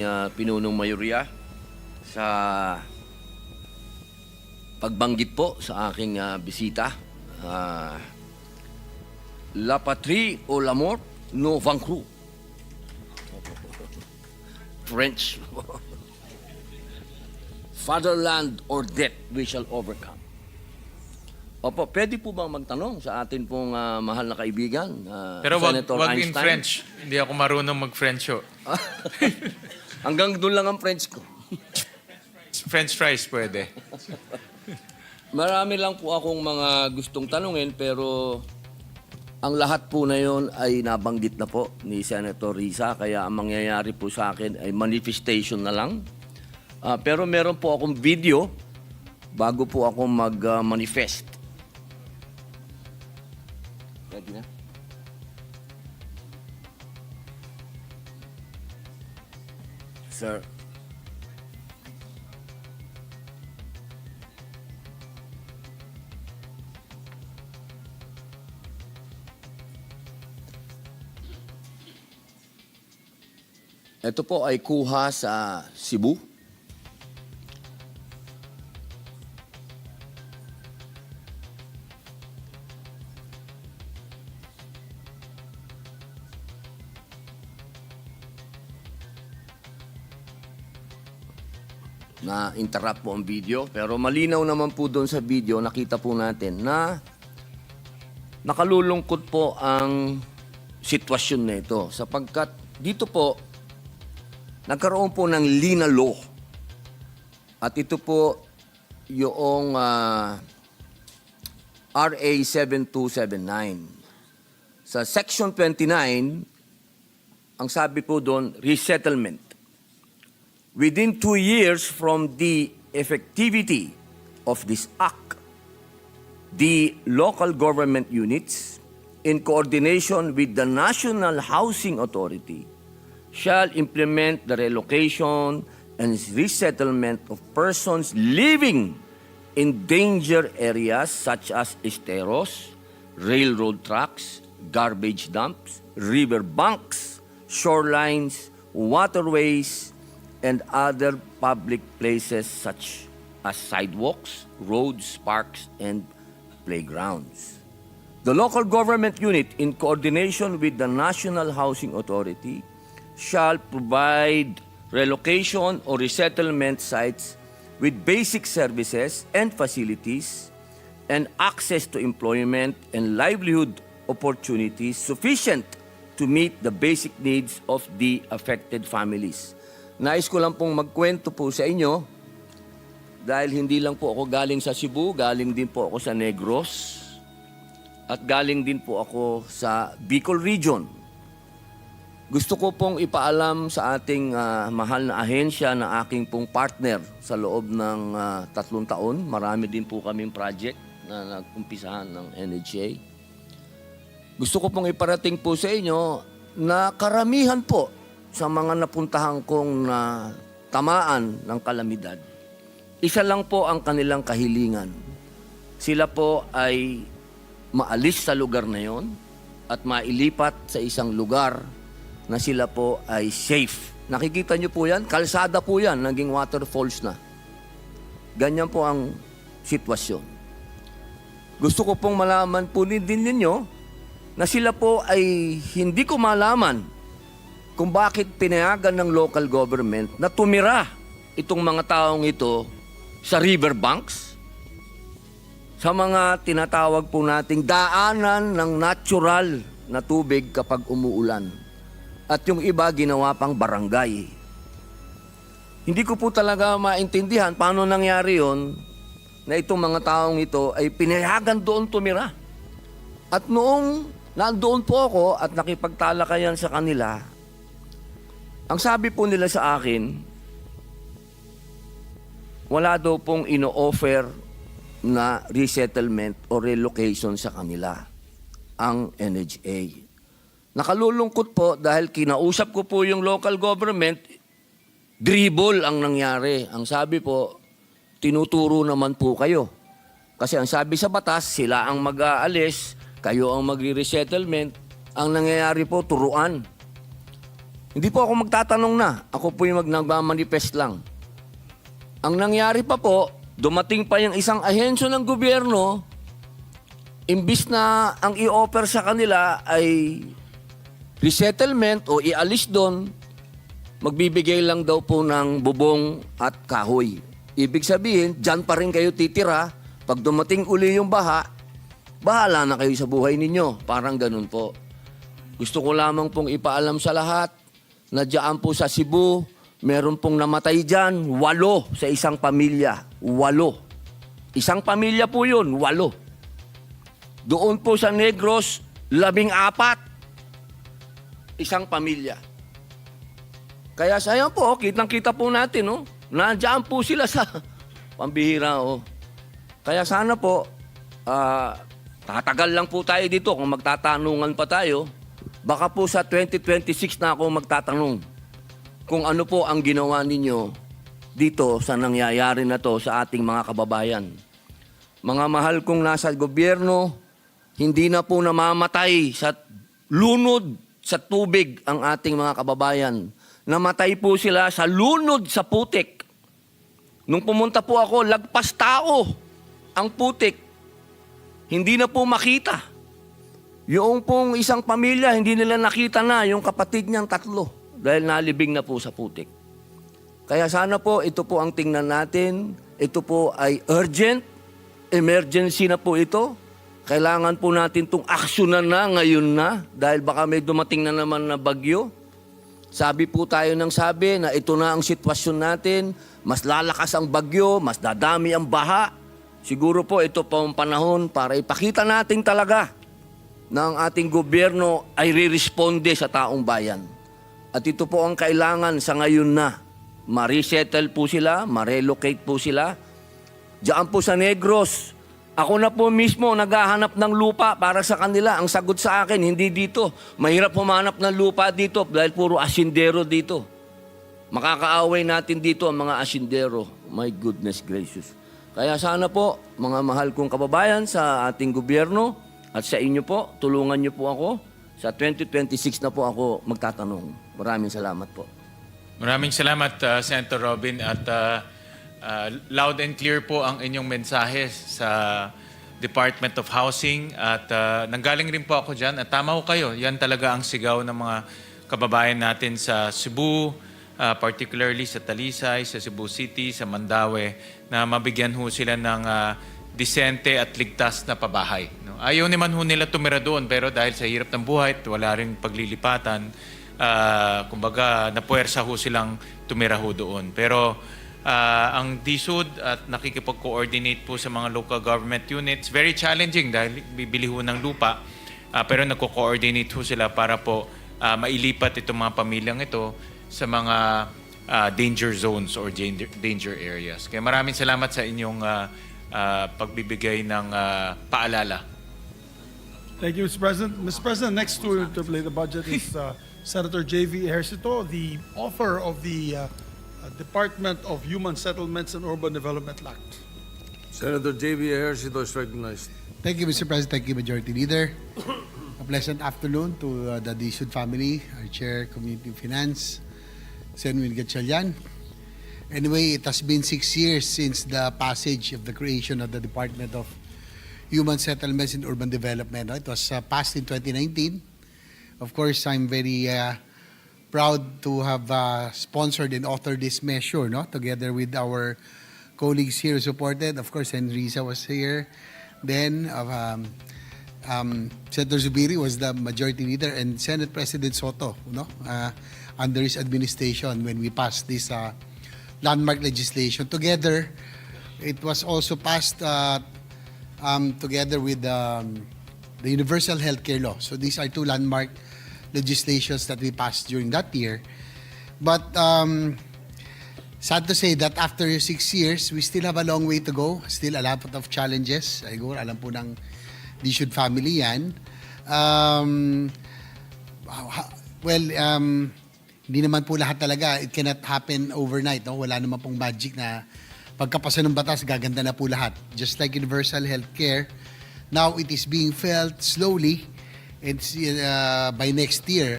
uh, pinunong mayorya sa pagbanggit po sa aking uh, bisita. Uh, La patrie ou la mort, no vaincrons. French. Fatherland or death, we shall overcome. Opo, pwede po bang magtanong sa atin pong ah, mahal na kaibigan, ah, Pero wag, Senator wag in Einstein? French. Hindi ako marunong mag-French. oh. Hanggang doon lang ang French ko. French fries pwede. Marami lang po akong mga gustong tanungin pero ang lahat po na yon ay nabanggit na po ni Senator Risa kaya ang mangyayari po sa akin ay manifestation na lang. Ah, pero meron po akong video bago po ako mag-manifest. Ready na? Sir. Ito po ay kuha sa Cebu. Na interrupt po ang video. Pero malinaw naman po doon sa video, nakita po natin na nakalulungkot po ang sitwasyon na ito. Sapagkat dito po, nagkaroon po ng Lina Law. At ito po yung ah, RA 7279. Sa Section 29, ang sabi po doon, resettlement. Within two years from the effectivity of this act, the local government units, in coordination with the National Housing Authority, shall implement the relocation and resettlement of persons living in danger areas such as esteros, railroad tracks, garbage dumps, river banks, shorelines, waterways, and other public places such as sidewalks, roads, parks, and playgrounds. The local government unit, in coordination with the National Housing Authority, shall provide relocation or resettlement sites with basic services and facilities and access to employment and livelihood opportunities sufficient to meet the basic needs of the affected families. Nais ko lang pong magkwento po sa inyo dahil hindi lang po ako galing sa Cebu, galing din po ako sa Negros at galing din po ako sa Bicol Region. Gusto ko pong ipaalam sa ating ah, mahal na ahensya na aking pong partner sa loob ng ah, tatlong taon. Marami din po kaming project na nagumpisahan ng NHA. Gusto ko pong iparating po sa inyo na karamihan po sa mga napuntahan kong na tamaan ng kalamidad, isa lang po ang kanilang kahilingan. Sila po ay maalis sa lugar na yon at mailipat sa isang lugar na sila po ay safe. Nakikita niyo po yan? Kalsada po yan, naging waterfalls na. Ganyan po ang sitwasyon. Gusto ko pong malaman po din ninyo na sila po ay hindi ko malaman kung bakit pinayagan ng local government na tumira itong mga taong ito sa riverbanks, sa mga tinatawag po nating daanan ng natural na tubig kapag umuulan. At yung iba ginawa pang barangay. Hindi ko po talaga maintindihan paano nangyari yon na itong mga taong ito ay pinayagan doon tumira. At noong nandoon po ako at nakipagtalakayan sa kanila, ang sabi po nila sa akin, wala daw pong ino-offer na resettlement o relocation sa kanila ang NHA. Nakalulungkot po dahil kinausap ko po yung local government, dribble ang nangyari. Ang sabi po, tinuturo naman po kayo. Kasi ang sabi sa batas, sila ang mag-aalis, kayo ang magre-resettlement. Ang nangyayari po, turuan. Hindi po ako magtatanong na. Ako po yung magnagmamanifest lang. Ang nangyari pa po, dumating pa yung isang ahensyo ng gobyerno, imbis na ang i-offer sa kanila ay resettlement o ialis doon, magbibigay lang daw po ng bubong at kahoy. Ibig sabihin, dyan pa rin kayo titira. Pag dumating uli yung baha, bahala na kayo sa buhay ninyo. Parang ganun po. Gusto ko lamang pong ipaalam sa lahat na po sa Cebu, meron pong namatay dyan, walo sa isang pamilya. Walo. Isang pamilya po yun, walo. Doon po sa Negros, labing apat. Isang pamilya. Kaya sayang po, kitang-kita po natin, no? Nandiyan po sila sa pambihira, oh. Kaya sana po, ah, tatagal lang po tayo dito kung magtatanungan pa tayo. Baka po sa 2026 na ako magtatanong kung ano po ang ginawa ninyo dito sa nangyayari na to sa ating mga kababayan. Mga mahal kong nasa gobyerno, hindi na po namamatay sa lunod sa tubig ang ating mga kababayan. Namatay po sila sa lunod sa putik. Nung pumunta po ako, lagpas tao ang putik. Hindi na po makita. Yung pong isang pamilya, hindi nila nakita na yung kapatid niyang tatlo dahil nalibing na po sa putik. Kaya sana po, ito po ang tingnan natin. Ito po ay urgent, emergency na po ito. Kailangan po natin itong aksyonan na ngayon na dahil baka may dumating na naman na bagyo. Sabi po tayo ng sabi na ito na ang sitwasyon natin, mas lalakas ang bagyo, mas dadami ang baha. Siguro po ito po ang panahon para ipakita natin talaga ang ating gobyerno ay riresponde sa taong bayan. At ito po ang kailangan sa ngayon na. Ma-resettle po sila, ma-relocate po sila. Diyan po sa Negros, ako na po mismo naghahanap ng lupa para sa kanila. Ang sagot sa akin, hindi dito. Mahirap humanap ng lupa dito dahil puro asindero dito. Makakaaway natin dito ang mga asindero. My goodness gracious. Kaya sana po, mga mahal kong kababayan sa ating gobyerno at sa inyo po, tulungan niyo po ako. Sa 2026 na po ako magtatanong. Maraming salamat po. Maraming salamat, uh, Senator Robin. At uh, uh, loud and clear po ang inyong mensahe sa Department of Housing. At uh, nanggaling rin po ako dyan. At tama ho kayo, yan talaga ang sigaw ng mga kababayan natin sa Cebu, uh, particularly sa Talisay, sa Cebu City, sa Mandaue, na mabigyan ho sila ng uh, disente at ligtas na pabahay. No? Ayaw naman ho nila tumira doon, pero dahil sa hirap ng buhay at wala rin paglilipatan, ah, kumbaga napuwersa ho silang tumira ho doon. Pero ah, ang DSUD at nakikipag-coordinate po sa mga local government units, very challenging dahil bibili ho ng lupa, Ah, pero nagko-coordinate ho sila para po ah, mailipat itong mga pamilyang ito sa mga ah, danger zones or danger, areas. Kaya maraming salamat sa inyong ah, ah, pagbibigay ng ah, paalala. Thank you, Mr. President. Mr. President, next to, to play the budget is uh, Senator J.V. Ejercito, the author of the uh, uh, Department of Human Settlements and Urban Development Act. Senator J.B. Ejercito is recognized. Thank you, Mr. President. Thank you, Majority Leader. A pleasant afternoon to uh, the Dishud family, our Chair, Community Finance, Senwin Gatchalian. Anyway, it has been six years since the passage of the creation of the Department of Human Settlements and Urban Development. It was uh, passed in 2019. Of course, I'm very uh, proud to have uh, sponsored and authored this measure, no? together with our colleagues here who supported. Of course, Enrisa was here. Then, um, um, Senator Zubiri was the majority leader, and Senate President Soto, no, uh, under his administration when we passed this uh, landmark legislation. Together, it was also passed uh, um, together with um, the Universal Healthcare Law. So these are two landmark legislations that we passed during that year. But um, sad to say that after six years, we still have a long way to go. Still a lot of challenges. Siguro alam po ng Dishud family yan. Um, well, um, hindi naman po lahat talaga. It cannot happen overnight. No? Wala naman pong magic na pagkapasa ng batas, gaganda na po lahat. Just like universal healthcare, now it is being felt slowly. It's uh, by next year,